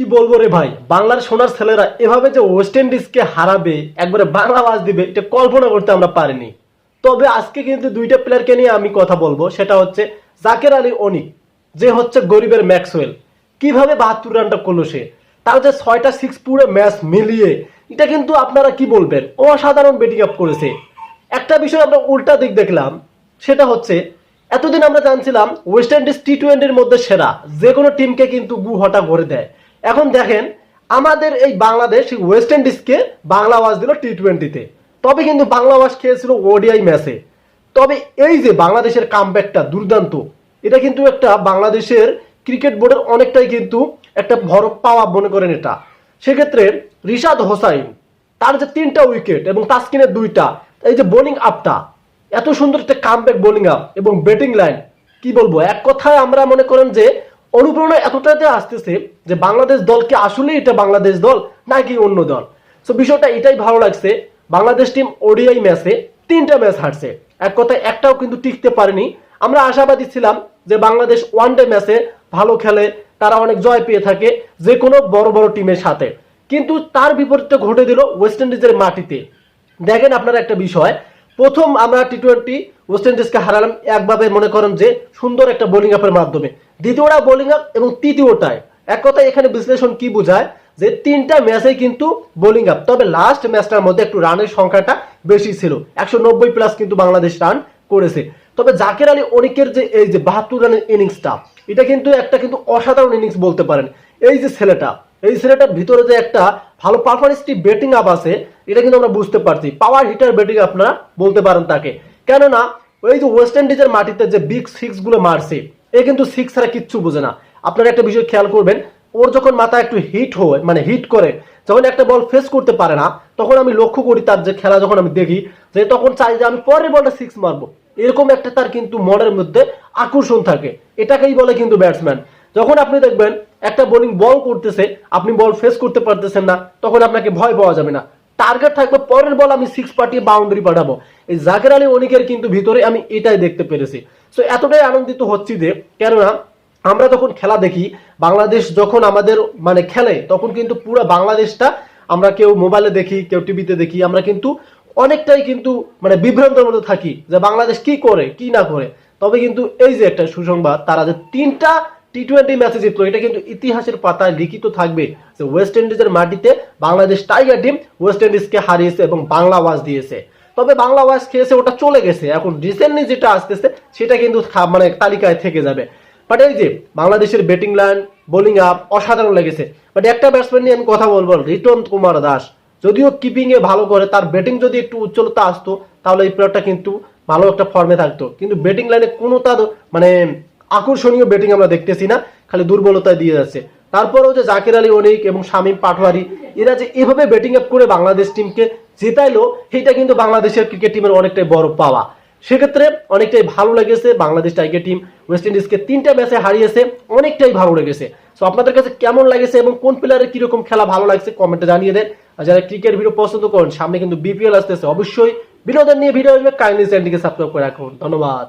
কি বলব রে ভাই? বাংলার সোনার ছেলেরা এভাবে যে ওয়েস্ট ইন্ডিজকে হারাবে, একবারে বাংলা আওয়াজ দিবে, এটা কল্পনা করতে আমরা পারিনি। তবে আজকে কিন্তু দুইটা প্লেয়ারকে নিয়ে আমি কথা বলব, সেটা হচ্ছে জাকের আলী অনিক, যে হচ্ছে গরিবের ম্যাক্সওয়েল। কীভাবে বাহাত্তর রানটা করল সে? তার যে ছয়টা সিক্স পুরো ম্যাচ মিলিয়ে, এটা কিন্তু আপনারা কি বলবেন? অসাধারণ বেটিং আপ করেছে। একটা বিষয় আমরা উল্টা দিক দেখলাম, সেটা হচ্ছে, এতদিন আমরা জানছিলাম ওয়েস্ট ইন্ডিজ টি টোয়েন্টির মধ্যে সেরা যে কোনো টিমকে কিন্তু গু হটা করে দেয়। এখন দেখেন, আমাদের এই বাংলাদেশ ওয়েস্ট ইন্ডিজকে বাংলা আওয়াজ দিল টি টোয়েন্টিতে তবে কিন্তু বাংলা আওয়াজ খেয়েছিল ওডিআই ম্যাচে তবে এই যে বাংলাদেশের কামব্যাকটা দুর্দান্ত, এটা কিন্তু একটা বাংলাদেশের ক্রিকেট বোর্ডের অনেকটাই কিন্তু একটা বড় পাওয়া মনে করেন এটা। সেক্ষেত্রে রিশাদ হোসাইন, তার যে তিনটা উইকেট এবং তাসকিনের দুইটা, এই যে বোলিং আপটা এত সুন্দর একটা কামব্যাক বোলিং আপ এবং ব্যাটিং লাইন কি বলব? এক কথায় আমরা মনে করেন যে অনুপ্রেরণা এতটাতে আসতেছে যে বাংলাদেশ দলকে আসলে এটা বাংলাদেশ দল নাকি অন্য দল। সো বিষয়টা এটাই ভালো লাগছে। বাংলাদেশ টিম ওডিআই ম্যাচে তিনটা ম্যাচ হারছে। এক কথায় একটাও কিন্তু টিকতে পারেনি। আমরা আশাবাদী ছিলাম যে বাংলাদেশ ওয়ান ডে ম্যাচে ভালো খেলে, তারা অনেক জয় পেয়ে থাকে যে কোনো বড় বড় টিমের সাথে। কিন্তু তার বিপরীতে ঘটে দিল ওয়েস্ট ইন্ডিজের মাটিতে। দেখেন আপনারা একটা বিষয় প্রথম আমরা টি টোয়েন্টি ওয়েস্ট ইন্ডিজকে হারালাম। একভাবে মনে করেন যে সুন্দর একটা বোলিং আপের মাধ্যমে। দ্বিতীয়টা বোলিং আপ এবং তৃতীয়টায়। এক কথায় এখানে বিশ্লেষণ কি বোঝায়? যে তিনটা ম্যাচে কিন্তু বোলিং আপ তবে লাস্ট ম্যাচটার মধ্যে একটু রানের সংখ্যাটা বেশি ছিল। একশো নব্বই প্লাস কিন্তু বাংলাদেশ রান করেছে। তবে জাকের আলী অনেকের যে এই যে বাহাত্তর রানের ইনিংসটা এটা কিন্তু একটা কিন্তু অসাধারণ ইনিংস বলতে পারেন। এই যে ছেলেটা, এই ছেলেটার ভিতরে যে একটা ভালো পারফরমেন্সটি ব্যাটিং আপ আছে এটা কিন্তু আমরা বুঝতে পারছি। পাওয়ার হিটার ব্যাটিং আপনারা বলতে পারেন তাকে। কেননা ওই যে ওয়েস্ট ইন্ডিজের মাটিতে যে বিগ সিক্সগুলো মারছে, এ কিন্তু সিক্স ছাড়া কিচ্ছু বোঝে না। আপনারা একটা বিষয় খেয়াল করবেন, ওর যখন মাথা একটু হিট হয় মানে হিট করে, যখন একটা বল ফেস করতে পারে না, তখন আমি লক্ষ্য করি তার যে খেলা যখন আমি দেখি, যে তখন চাই যে আমি পরের বলটা সিক্স মারবো। এরকম একটা তার কিন্তু মনের মধ্যে আকর্ষণ থাকে। এটাকেই বলে কিন্তু ব্যাটসম্যান যখন আপনি দেখবেন, একটা বোলিং বল করতেছে, আপনি বল ফেস করতে পারতেছেন না, তখন আপনাকে ভয় পাওয়া যাবে না। টার্গেট থাকবে, পরের বল আমি সিক্স পাঠিয়ে বাউন্ডারি পাঠাবো। এই জাকের আলী অনিকের কিন্তু ভিতরে আমি এটাই দেখতে পেরেছি। সো এতটাই আনন্দিত হচ্ছি যে, কেননা আমরা যখন খেলা দেখি, বাংলাদেশ যখন আমাদের মানে খেলে, তখন কিন্তু পুরো বাংলাদেশটা আমরা কেউ মোবাইলে দেখি, কেউ টিভিতে দেখি, আমরা কিন্তু অনেকটাই কিন্তু মানে বিভ্রান্তের মধ্যে থাকি যে বাংলাদেশ কি করে, কি না করে। তবে কিন্তু এই যে একটা সুসংবাদ, তারা যে তিনটা টি টোয়েন্টি ম্যাচে জিতলো এটা কিন্তু ইতিহাসের পাতায় লিখিত থাকবে যে ওয়েস্ট ইন্ডিজের মাটিতে বাংলাদেশ টাইগার টিম ওয়েস্ট ইন্ডিজকে হারিয়েছে এবং বাংলা ওয়াজ দিয়েছে। তবে বাংলা ওয়াজ খেয়েছে, ওটা চলে গেছে। এখন রিসেন্টলি যেটা আসতেছে, সেটা কিন্তু মানে তালিকায় থেকে যাবে। বাট এই যে বাংলাদেশের ব্যাটিং লাইন বোলিং আপ অসাধারণ লেগেছে। বাট একটা ব্যাটসম্যান নিয়ে আমি কথা বলব, রিটন কুমার দাস। যদিও কিপিং এ ভালো করে, তার ব্যাটিং যদি একটু উজ্জ্বলতা আসতো, তাহলে এই প্লেয়ারটা কিন্তু ভালো একটা ফর্মে থাকতো। কিন্তু ব্যাটিং লাইনে কোনো তার মানে আকর্ষণীয় ব্যাটিং আমরা দেখতেছি না, খালি দুর্বলতায় দিয়ে যাচ্ছে। তারপরেও যে জাকির আলী, অনিক এবং শামীম পাটোয়ারি, এরা যে এভাবে ব্যাটিং আপ করে বাংলাদেশ টিমকে জেতাইলো সেটা কিন্তু বাংলাদেশের ক্রিকেট টিমের অনেকটাই বড় পাওয়া। সেক্ষেত্রে অনেকটাই ভালো লেগেছে বাংলাদেশ টাইগার টিম ওয়েস্ট ইন্ডিজকে তিনটা ম্যাচে হারিয়েছে, অনেকটাই ভালো লেগেছে। সো আপনাদের কাছে কেমন লাগেছে এবং কোন প্লেয়ারের কীরকম খেলা ভালো লাগছে কমেন্টে জানিয়ে দেন। আর যারা ক্রিকেট ভিডিও পছন্দ করেন, সামনে কিন্তু বিপিএল আসতেছে, অবশ্যই বিনোদন নিয়ে ভিডিও আসবে কাইন্ডলি চ্যানেলটিকে সাবস্ক্রাইব করে রাখুন। ধন্যবাদ।